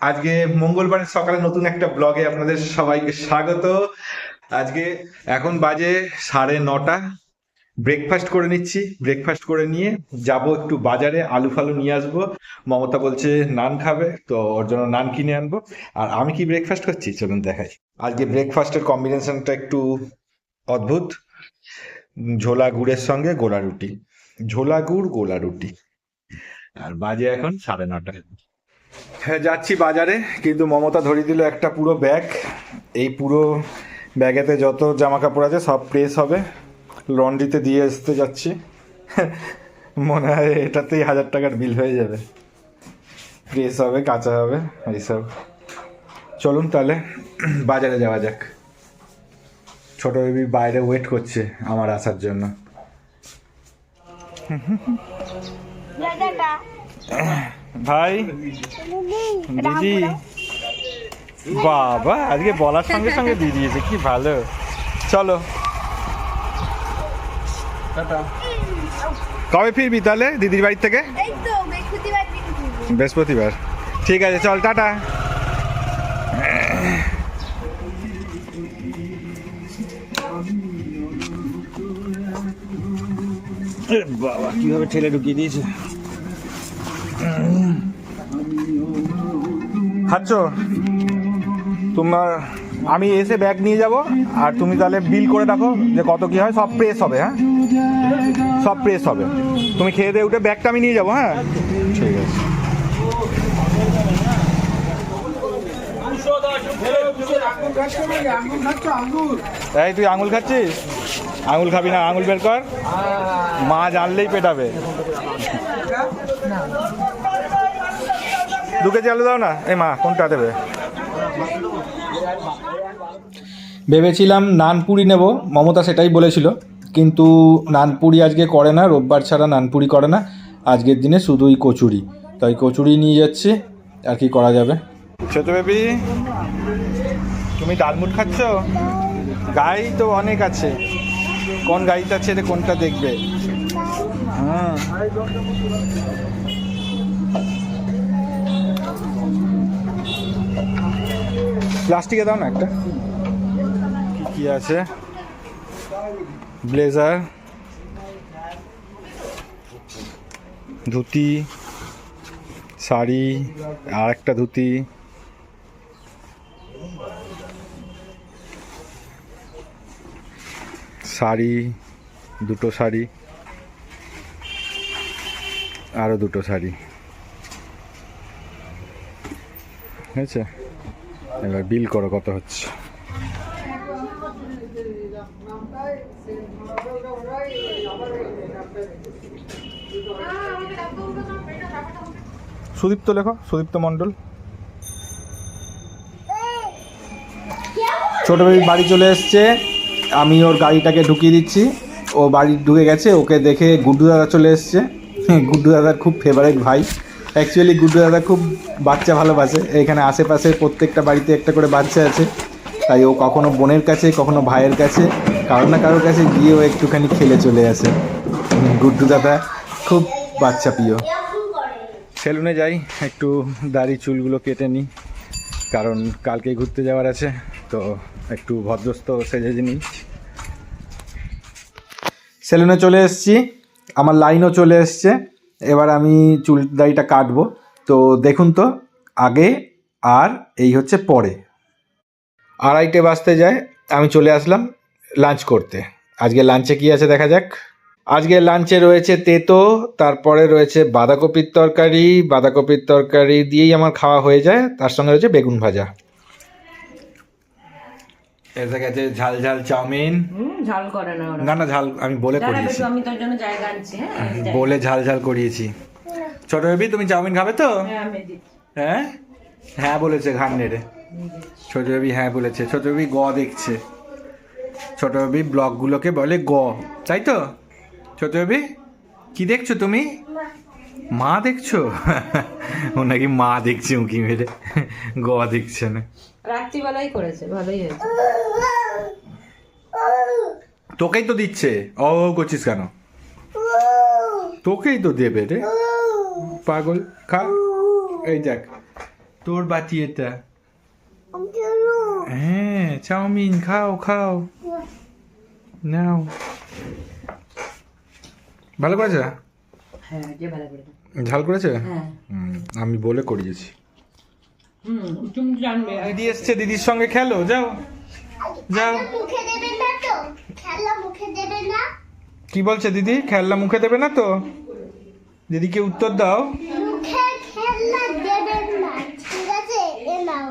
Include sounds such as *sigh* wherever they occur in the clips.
আজকে মঙ্গলবারের সকালে নতুন একটা ব্লগে আপনাদের সবাইকে স্বাগত। আজকে এখন বাজে সাড়ে নটা। ব্রেকফাস্ট করে নিচ্ছি। ব্রেকফাস্ট করে নিয়ে যাব একটু বাজারে, আলু ফালু নিয়ে আসব। মমতা বলছে, নান খাবে? তো ওর জন্য নান কিনে আনব। আর আমি কি ব্রেকফাস্ট করছি? চলুন দেখাই। আজকে ব্রেকফাস্টের কম্বিনেশনটা একটু অদ্ভুত। ঝোলা গুড়ের সঙ্গে গোলা রুটি। ঝোলা গুড়, গোলা রুটি। আর বাজে এখন সাড়ে নটা। হ্যাঁ যাচ্ছি বাজারে, কিন্তু মমতা ধরিয়ে দিল একটা পুরো ব্যাগ। এই পুরো ব্যাগেতে যত জামা কাপড় আছে সব প্রেস হবে। লন্ড্রিতে দিয়ে আসতে যাচ্ছি। মনে হয় এটাতেই হাজার টাকার বিল হয়ে যাবে। প্রেস হবে, কাঁচা হবে, এইসব। চলুন তাহলে, বাজারে যাওয়া যাক। ছোট বেবি বাইরে ওয়েট করছে আমার আসার জন্য। দাদাটা। ভাই? দিদি। বাবা আজকে বলার সঙ্গে সঙ্গে দিয়ে দিয়েছে কি ভালো। চলো। কবে ফিরবি তাহলে দিদির বাড়ি থেকে? বৃহস্পতিবার বৃহস্পতিবার। ঠিক আছে চল টাটা। বাবা কীভাবে ঠেলে ঢুকিয়ে দিয়েছে? খাচ্ছ? তোমার আমি এসে ব্যাগ নিয়ে যাব আর তুমি তাহলে বিল করে রাখো যে কত কি হয়। সব প্রেস হবে হ্যাঁ? সব প্রেস হবে। তুমি খেয়ে দিয়ে উঠে ব্যাগটা আমি নিয়ে যাব হ্যাঁ? ঠিক আছে। এই তুই আঙুল খাচ্ছিস? আঙুল খাবি না আঙুল বের কর। মা জানলেই পেটাবে। দু কেজি আলু দাও না। এই মা কোনটা দেবে? ভেবেছিলাম নানপুরি নেব মমতা সেটাই বলেছিল। কিন্তু নানপুরি আজকে করে না রোববার ছাড়া নানপুরি করে না। আজকের দিনে শুধুই কচুরি। তাই কচুরি নিয়ে যাচ্ছি আর কি করা যাবে? ছোট বেবি তুমি ডালমুট খাচ্ছ? গাই তো অনেক আছে। কোন গাড়িটা ছেড়ে কোনটা দেখবে? হুম প্লাস্টিকে দাও না একটা। কি আছে? ব্লেজার। ধুতি। শাড়ি। আর একটা ধুতি। শাড়ি। দুটো শাড়ি। আরও দুটো শাড়ি। হয়েছে? এবার বিল করো, কত হচ্ছে? সুদীপ্ত লেখো, সুদীপ্ত মণ্ডল। ছোট বেবি বাড়ি চলে এসছে। আমি ওর গাড়িটাকে ঢুকিয়ে দিচ্ছি। ও বাড়ি ঢুকে গেছে, ওকে দেখে গুড্ডু দাদা চলে এসছে। *laughs* গুড্ডু দাদার খুব ফেভারিট ভাই। অ্যাকচুয়ালি গুড্ডু দাদা খুব বাচ্চা ভালোবাসে। এখানে আশেপাশে প্রত্যেকটা বাড়িতে একটা করে বাচ্চা আছে। তাই ও কখনো বোনের কাছে, কখনো ভাইয়ের কাছে কারও না কারোর কাছে গিয়ে ও একটুখানি খেলে চলে আসে। গুড্ডু দাদা খুব বাচ্চা প্রিয়। সেলুনে যাই, একটু দাড়ি চুলগুলো কেটে নিই। কারণ কালকে ঘুরতে যাওয়ার আছে, তো একটু ভদ্রস্ত সেজে নিই। সেলুনে চলে এসেছি। আমার লাইনও চলে এসছে। এবার আমি চুল দাড়িটা কাটবো। তো দেখুন তো, আগে আর এই হচ্ছে পরে। আড়াইটে বাজতে যায়, আমি চলে আসলাম লাঞ্চ করতে। আজকে লাঞ্চে কি আছে দেখা যাক। আজকে লাঞ্চে রয়েছে তেতো, তারপরে রয়েছে বাঁধাকপির তরকারি। বাঁধাকপির তরকারি দিয়েই আমার খাওয়া হয়ে যায়, তার সঙ্গে রয়েছে বেগুন ভাজা। এসে গেছে ঝাল ঝাল চাউমিন। ঝাল করে না না না ঝাল আমি বলে করিয়েছি। আমি তোর জন্য জায়গা আনছি হ্যাঁ বলে ঝাল ঝাল করিয়েছি। ছোট বেবি তুমি চাউমিন খাবে তো? হ্যাঁ, হ্যাঁ? হ্যাঁ বলেছে ঘান নেড়ে ছোট বেবি হ্যাঁ বলেছে। ছোট বেবি গ দেখছে। ছোট বেবি ব্লগগুলোকে বলে গ। তাই তো? ছোট বেবি কি দেখছ তুমি? মা দেখছ? ও নাকি মা দেখছে উঁকি মেরে। গ দেখছে না। রাত্রিবেলাই করেছে ভালোই হয়েছে। তোকেই তো দিচ্ছে। ও ও করছিস কেন? তোকেই তো দেবে রে। পাগল খা। এই দেখ তোর বাটি এটা। হ্যাঁ চাউমিন খাও খাও। নাও। ভালো করেছে? হ্যাঁ যে ভালো করে ঝাল করেছে? হ্যাঁ। হুম, আমি বলে করিয়েছি। হুম তুমি জানবে। দিদি এসছে দিদির সঙ্গে খেলো যাও। যাও। মুখে দেবে না তো? খেলা মুখে দেবে না? কি বলছে দিদি? খেলনা মুখে দেবে না তো? দিদিকে উত্তর দাও। মুখে খেলা দেবে না। ঠিক আছে এ নাও।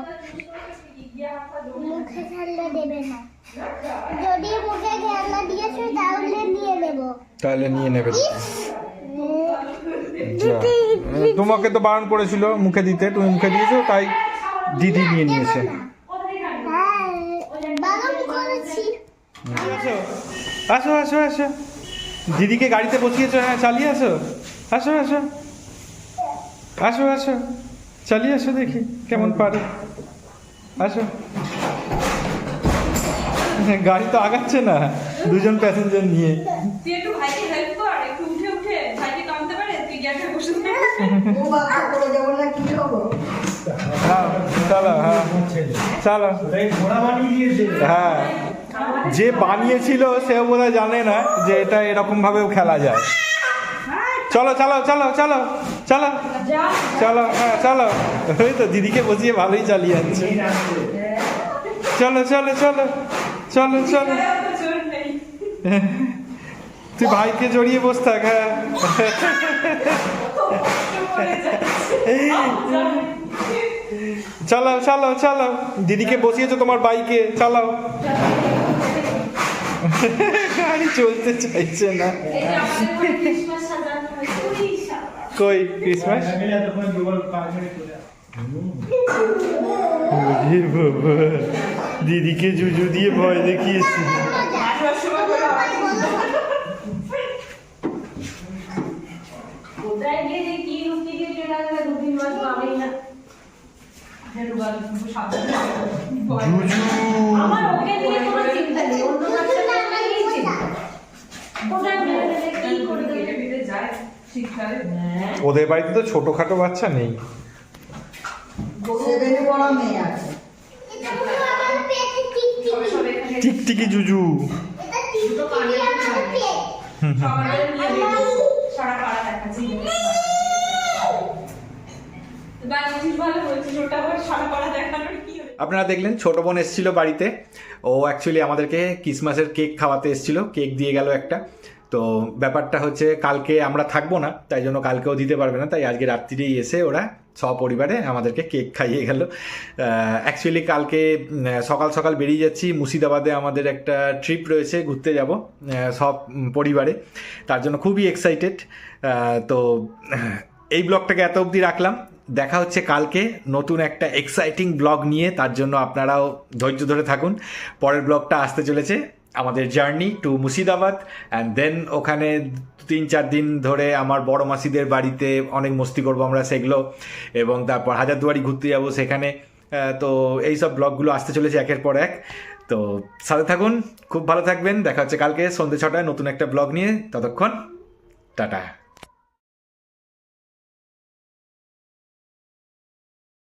মুখে খেলা দেবে না। যদি মুখে খেলা দিয়েছ তাহলে নিয়ে নেব। তাহলে নিয়ে নেবে। যা। তোমাকে তো বারণ করেছিল মুখে দিতে তুমি মুখে দিয়েছ তাই দিদি নিয়ে নিয়েছে। আসো। আসো আসো দিদিকে গাড়িতে বসিয়েছো হ্যাঁ চালিয়ে আসো। আসো আসো। আসো আসো। চালিয়ে আসো দেখি কেমন পারে। আসো। গাড়ি তো আগাচ্ছে না দুজন প্যাসেঞ্জার নিয়ে তুই একটু ভাইকে হেল্প কর একটু উঠে উঠে ভাইকে নামতে পারে তুই গ্যাসে বসে থাক। হ্যাঁ চলো হ্যাঁ হ্যাঁ যে বানিয়েছিল সে বোধহয় জানে না যে এটা এরকম ভাবেও খেলা যায় চলো চলো চলো চলো চলো চলো হ্যাঁ চলো ওই তো দিদিকে বসিয়ে ভালোই চালিয়ে যাচ্ছে চলো চলো চলো চলো চলো তুই ভাইকে জড়িয়ে বস থাক হ্যাঁ চলো চালাও চালাও। দিদিকে বসিয়েছো তোমার বাইকে, চালাও। গাড়ি চলতে চাইছে না। কই ক্রিসমাস দিদিকে জুজু দিয়ে ভয় দেখিয়েছি কোথায় গিয়ে যে কি লুকিয়ে দিয়ে চলে আসবে দু তিন মাস পাবেই না জুজু আমার ওকে নিয়ে কোনো চিন্তা নেই অন্য বাচ্চাদের নিয়েই চিন্তা কোথায় মেরে দেবে কি করে দেবে কেটে পিটে যায় শীতকালে হ্যাঁ ওদের বাড়িতে তো ছোটখাটো বাচ্চা নেই। সেভেনে পড়া মেয়ে আছে এটা হলো আমার পেটে টিকটিকি জুজু হুম টিকটিকি আপনারা দেখলেন, ছোট বোন এসেছিল বাড়িতে। ও অ্যাকচুয়ালি আমাদেরকে ক্রিসমাসের কেক খাওয়াতে এসেছিল কেক দিয়ে গেল একটা। তো ব্যাপারটা হচ্ছে, কালকে আমরা থাকব না, তাই জন্য কালকেও দিতে পারবে না। তাই আজকে রাত্রিরেই এসে ওরা সপরিবারে আমাদেরকে কেক খাইয়ে গেল। অ্যাকচুয়ালি কালকে সকাল সকাল বেরিয়ে যাচ্ছি। মুর্শিদাবাদে আমাদের একটা ট্রিপ রয়েছে, ঘুরতে যাব সব পরিবারে। তার জন্য খুবই এক্সাইটেড তো, এই ব্লগটাকে এত অবধি রাখলাম। দেখা হচ্ছে কালকে নতুন একটা এক্সাইটিং ব্লগ নিয়ে, তার জন্য আপনারাও ধৈর্য ধরে থাকুন। পরের ব্লগটা আসতে চলেছে আমাদের journey to Murshidabad and then ওখানে তিন চার দিন ধরে আমার বড় মাসিদের বাড়িতে অনেক মস্তি করব আমরা সেগুলো, এবং তারপর হাজারদুয়ারি ঘুরতে যাব সেখানে। তো এই সব ব্লগগুলো আসতে চলেছে একের পর এক। তো সাথে থাকুন, খুব ভালো থাকবেন। দেখা হচ্ছে কালকে সন্ধ্যে ছটায় নতুন একটা ব্লগ নিয়ে। ততক্ষণ, টাটা।